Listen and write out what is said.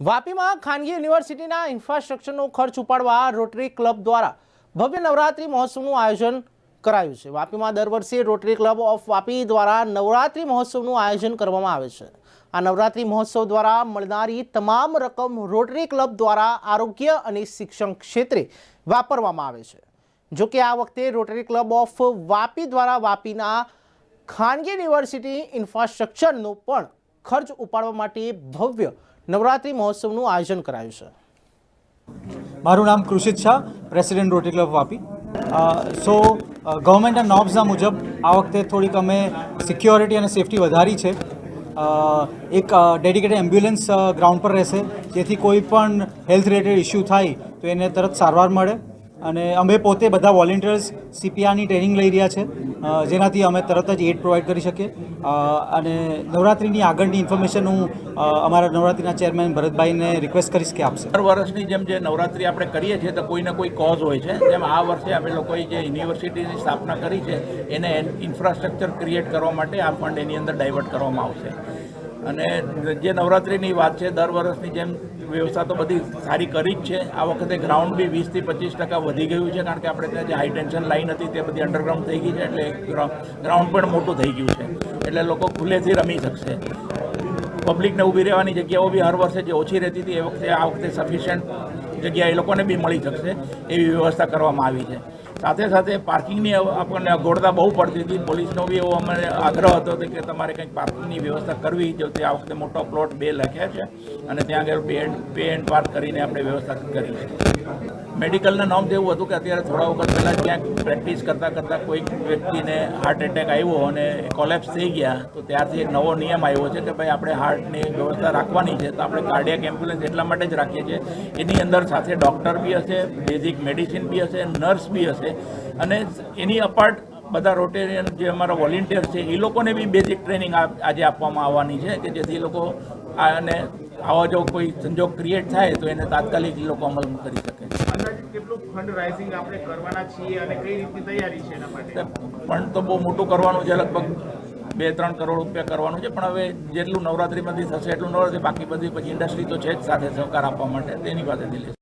વાપીમાં ખાનગી યુનિવર્સિટીના ઇન્ફ્રાસ્ટ્રક્ચરનો ખર્ચ ઉપાડવા રોટરી ક્લબ દ્વારા ભવ્ય નવરાત્રિ મહોત્સવનું આયોજન કરાયું છે. વાપીમાં દર વર્ષે રોટરી ક્લબ ઓફ વાપી દ્વારા નવરાત્રિ મહોત્સવનું આયોજન કરવામાં આવે છે. આ નવરાત્રિ મહોત્સવ દ્વારા મળનારી તમામ રકમ રોટરી ક્લબ દ્વારા આરોગ્ય અને શિક્ષણ ક્ષેત્રે વાપરવામાં આવે છે. જો કે આ વખતે રોટરી ક્લબ ઓફ વાપી દ્વારા વાપીના ખાનગી યુનિવર્સિટી ઇન્ફ્રાસ્ટ્રક્ચરનો પણ ખર્ચ ઉપાડવા માટે ભવ્ય નવરાત્રિ મહોત્સવનું આયોજન કરાયું છે. મારું નામ Krushit Shah president Rotary Club Vapi. So ગવર્મેન્ટના નોબ્સના મુજબ આ વખતે થોડીક અમે સિક્યોરિટી અને સેફટી વધારી છે. એક ડેડિકેટેડ એમ્બ્યુલન્સ ગ્રાઉન્ડ પર રહેશે. જેથી કોઈ પણ હેલ્થ રિલેટેડ ઇસ્યુ થાય, તો એને તરત સારવાર મળે. અને અમે પોતે બધા વોલેન્ટિયર્સ સીપીઆરની ટ્રેનિંગ લઈ રહ્યા છે. જેનાથી અમે તરત જ એડ પ્રોવાઈડ કરી શકીએ. અને નવરાત્રિની આગળની ઇન્ફોર્મેશન હું અમારા નવરાત્રિના ચેરમેન ભરતભાઈને રિક્વેસ્ટ કરીશ કે આપશે. દર વર્ષની જેમ જે નવરાત્રિ આપણે કરીએ છીએ, તો કોઈને કોઈ કોઝ હોય છે? જેમ આ વર્ષે આપણે લોકોએ જે યુનિવર્સિટીની સ્થાપના કરી છે, એને ઇન્ફ્રાસ્ટ્રક્ચર ક્રિએટ કરવા માટે આ ફંડ એની અંદર ડાયવર્ટ કરવામાં આવશે. અને જે નવરાત્રિની વાત છે, દર વર્ષની જેમ વ્યવસ્થા તો બધી સારી કરી જ છે. આ વખતે ગ્રાઉન્ડ બી વીસથી પચીસ ટકા વધી ગયું છે, કારણ કે આપણે ત્યાં જે હાઈ ટેન્શન લાઈન હતી તે બધી અંડરગ્રાઉન્ડ થઈ ગઈ છે, એટલે ગ્રાઉન્ડ પણ મોટું થઈ ગયું છે. એટલે લોકો ખુલ્લેથી રમી શકશે. પબ્લિકને ઊભી રહેવાની જગ્યાઓ બી હર વર્ષે જે ઓછી રહેતી હતી, એ વખતે આ વખતે સફિશિયન્ટ જગ્યા એ લોકોને બી મળી શકશે, એવી વ્યવસ્થા કરવામાં આવી છે. સાથે સાથે પાર્કિંગની આપણને અગવડતા બહુ પડતી હતી. પોલીસનો બી એવો અમને આગ્રહ હતો કે તમારે કંઈક પાર્કિંગની વ્યવસ્થા કરવી, જો તે આ વખતે મોટો પ્લોટ બે લખ્યા છે અને ત્યાં આગળ pay and pay and park કરીને આપણે વ્યવસ્થા કરી છે. મેડિકલના નોમ જેવું હતું કે અત્યારે થોડા વખત પહેલાં ક્યાંક પ્રેક્ટિસ કરતાં કરતાં કોઈક વ્યક્તિને હાર્ટ એટેક આવ્યો અને કોલેપ્સ થઈ ગયા, તો ત્યારથી એક નવો નિયમ આવ્યો છે કે ભાઈ આપણે હાર્ટની વ્યવસ્થા રાખવાની છે. તો આપણે કાર્ડિયાક એમ્બ્યુલન્સ એટલા માટે જ રાખીએ છીએ. એની અંદર સાથે ડૉક્ટર બી હશે બેઝિક મેડિસિન બી હશે નર્સ બી હશે. અને એની અપાર્ટ બધા રોટેરિયન જે અમારા વોલેન્ટિયર છે એ લોકોને બી બેઝિક ટ્રેનિંગ આજે આપવામાં આવવાની છે કે જેથી એ લોકો અને આવા જો કોઈ સંજોગ ક્રિએટ થાય તો એને તાત્કાલિક લોકો અમલ કરી શકે અંદાજે કેટલું ફંડ રાઇઝિંગ આપણે કરવાના છીએ અને તૈયારી છે પણ તો બહુ મોટું કરવાનું છે લગભગ બે ત્રણ કરોડ રૂપિયા કરવાનું છે પણ હવે જેટલું નવરાત્રિમાંથી થશે એટલું નવરાત્રિ બાકી બધી પછી ઇન્ડસ્ટ્રી તો છે જ સાથે સહકાર આપવા માટે તેની પાસેથી લેશે